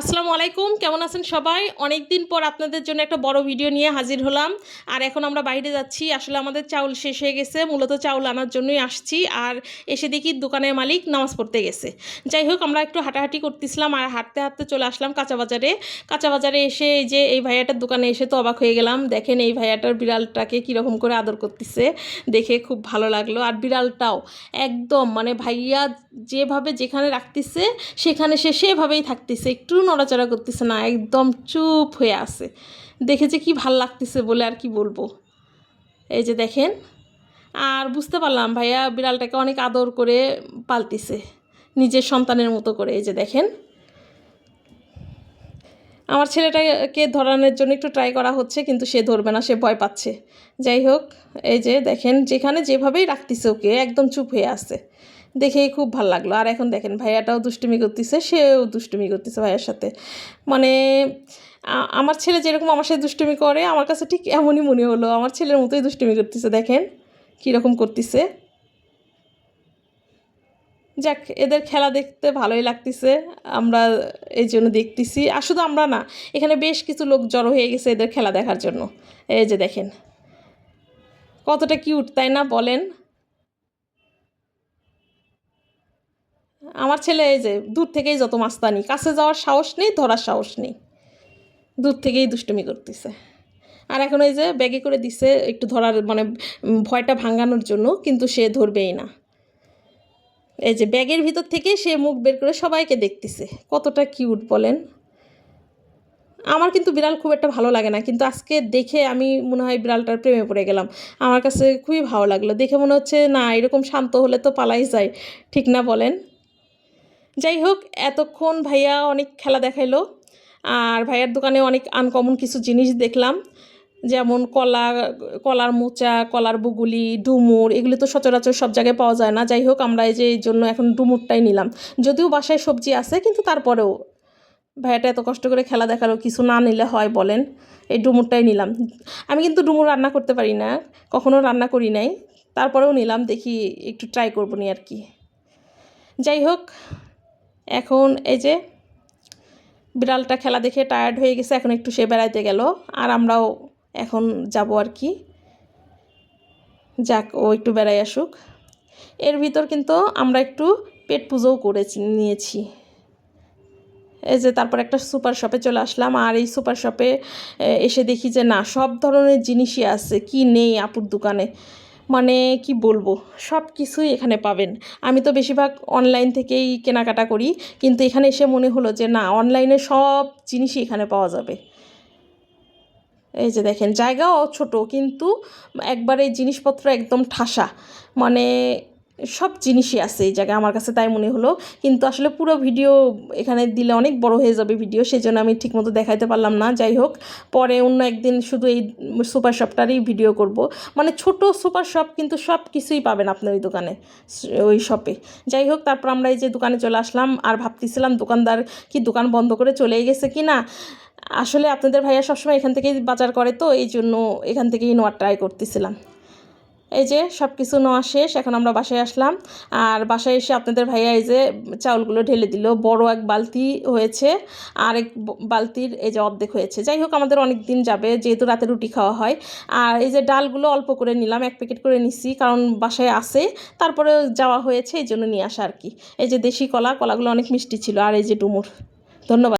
আসসালামু আলাইকুম, কেমন আছেন সবাই? অনেক দিন পর আপনাদের জন্য একটা বড় ভিডিও নিয়ে হাজির হলাম। আর এখন আমরা বাইরে যাচ্ছি। আসলে আমাদের চাউল শেষ হয়ে গেছে। মূলত চাউল আনার জন্যই আসছি। আর এসে দেখি দোকানের মালিক নামাজ পড়তে গেছে। যাই হোক, আমরা একটু হাঁটাহাঁটি করতেছিলাম আর হাঁটতে হাঁটতে চলে আসলাম কাঁচা বাজারে কাঁচা বাজারে এসে এই যে এই ভাইয়াটার দোকানে এসে তো অবাক হয়ে গেলাম। দেখেন এই ভাইয়াটার বিড়ালটাকে কীরকম করে আদর করতেছে। দেখে খুব ভালো লাগল। আর বিড়ালটাও একদম মানে ভাইয়া যেভাবে যেখানে রাখতেছে, সেখানে সে সেভাবেই থাকতেছে। একটু নড়াচড়া করতেছে না, একদম চুপ হয়ে আছে। দেখে যে কি ভালো লাগতেছে বলে আর কি বলব। এই যে দেখেন, আর বুঝতে পারলাম ভাইয়া বিড়ালটাকে অনেক আদর করে পালতিছে, নিজের সন্তানের মতো করে। এই যে দেখেন, আমার ছেলেটাকে ধরানোর জন্য একটু ট্রাই করা হচ্ছে, কিন্তু সে ধরবে না, সে ভয় পাচ্ছে। যাই হোক, এই যে দেখেন, যেখানে যেভাবেই রাখতেছে ওকে, একদম চুপ হয়ে আছে। দেখেই খুব ভালো লাগল। আর এখন দেখেন ভাইয়াটাও দুষ্টুমি করতেছে, সেও দুষ্টুমি করতেছে ভাইয়ের সাথে। মানে আমার ছেলে যেরকম আমার সাথে দুষ্টুমি করে, আমার কাছে ঠিক এমনই মনে হলো। আমার ছেলের মতোই দুষ্টুমি করতেছে, দেখেন কীরকম করতেছে। যাক, এদের খেলা দেখতে ভালোই লাগতেছে, আমরা এই জন্য দেখতেছি। আর শুধু আমরা না, এখানে বেশ কিছু লোক জড়ো হয়ে গেছে এদের খেলা দেখার জন্য। এই যে দেখেন, কতটা কিউট তাই না? বলেন। আমার ছেলে এই যে দূর থেকেই যত মাস্তানি, কাছে যাওয়ার সাহস নেই, ধরার সাহস নেই। দূর থেকেই দুষ্টুমি করতেছে। আর এখন এই যে ব্যাগে করে দিছে একটু ধরার মানে ভয়টা ভাঙানোর জন্য, কিন্তু সে ধরবেই না। এই যে ব্যাগের ভিতর থেকে সে মুখ বের করে সবাইকে দেখতেছে। কতটা কিউট বলেন? আমার কিন্তু বিড়াল খুব একটা ভালো লাগে না, কিন্তু আজকে দেখে আমি মনে হয় বিড়ালটার প্রেমে পড়ে গেলাম। আমার কাছে খুবই ভালো লাগল। দেখে মনে হচ্ছে, না, এরকম শান্ত হলে তো পালাই যায়, ঠিক না বলেন? যাই হোক, এতক্ষণ ভাইয়া অনেক খেলা দেখাইলো। আর ভাইয়ার দোকানে অনেক আনকমন কিছু জিনিস দেখলাম। যেমন কলা, কলার মোচা, কলার বুগুলি, ডুমুর, এগুলো তো সচরাচর সব জায়গায় পাওয়া যায় না। যাই হোক, আমরা এই যে এই জন্য এখন ডুমুরটাই নিলাম। যদিও বাসায় সবজি আছে, কিন্তু তারপরেও ভাইয়াটা এত কষ্ট করে খেলা দেখাল, কিছু না নিলে হয় বলেন, এই ডুমুরটাই নিলাম। আমি কিন্তু ডুমুর রান্না করতে পারি না, কখনো রান্না করি নাই। তারপরেও নিলাম, দেখি একটু ট্রাই করব নি আর কি। যাই হোক এখন এই যে বিড়ালটা খেলা দেখে টায়ার্ড হয়ে গেছে, এখন একটু সে বেড়াইতে গেল। আর আমরাও এখন যাব আর কি। যাক, ও একটু বেড়াই আসুক। এর ভিতর কিন্তু আমরা একটু পেট পুজোও করেছি, নিয়েছি। এই যে তারপর একটা সুপার শপে চলে আসলাম, আর এই সুপার শপে এসে দেখি যে না, সব ধরনের জিনিসই আছে। কি নেই আপুর দোকানে? মানে কি বলব, সব কিছুই এখানে পাবেন। আমি তো বেশিরভাগ অনলাইন থেকেই কেনাকাটা করি, কিন্তু এখানে এসে মনে হলো যে না অনলাইনে সব জিনিসই এখানে পাওয়া যাবে। এই যে দেখেন, জায়গাও ছোট, কিন্তু একবার এই জিনিসপত্র একদম ঠাসা। মানে সব জিনিসই আছে এই জায়গায় আমার কাছে তাই মনে হলো। কিন্তু আসলে পুরো ভিডিও এখানে দিলে অনেক বড় হয়ে যাবে ভিডিও সেই জন্য আমি ঠিকমতো দেখাইতে পারলাম না। যাই হোক, পরে অন্য একদিন শুধু এই সুপার শপটারই ভিডিও করব। মানে ছোট সুপার শপ কিন্তু সব কিছুই পাবেন আপনার ওই দোকানে, ওই শপে। যাই হোক, তারপর আমরা এই যে দোকানে চলে আসলাম আর ভাবতেছিলাম দোকানদার কি দোকান বন্ধ করে চলে গেছে কি না? আসলে আপনাদের ভাইয়া সবসময় এখান থেকেই বাজার করে তো, এই জন্য এখান থেকেই নেওয়ার ট্রাই করতেছিলাম। এই যে সব কিছু নেওয়া শেষ, এখন আমরা বাসায় আসলাম। আর বাসায় এসে আপনাদের ভাইয়া এই যে চাউলগুলো ঢেলে দিল। বড় এক বালতি হয়েছে, আর এক বালতির এই যে অর্ধেক হয়েছে। যাই হোক, আমাদের অনেক দিন যাবে, যেহেতু রাতে রুটি খাওয়া হয়। আর এই যে ডালগুলো অল্প করে নিলাম, এক প্যাকেট করে নিছি, কারণ বাসায় আছে। তারপরে যাওয়া হয়েছে, এই জন্য নিয়ে আসা আর কি। এই যে দেশি কলা, কলাগুলো অনেক মিষ্টি ছিল, আর এই যে ডুমুর। ধন্যবাদ।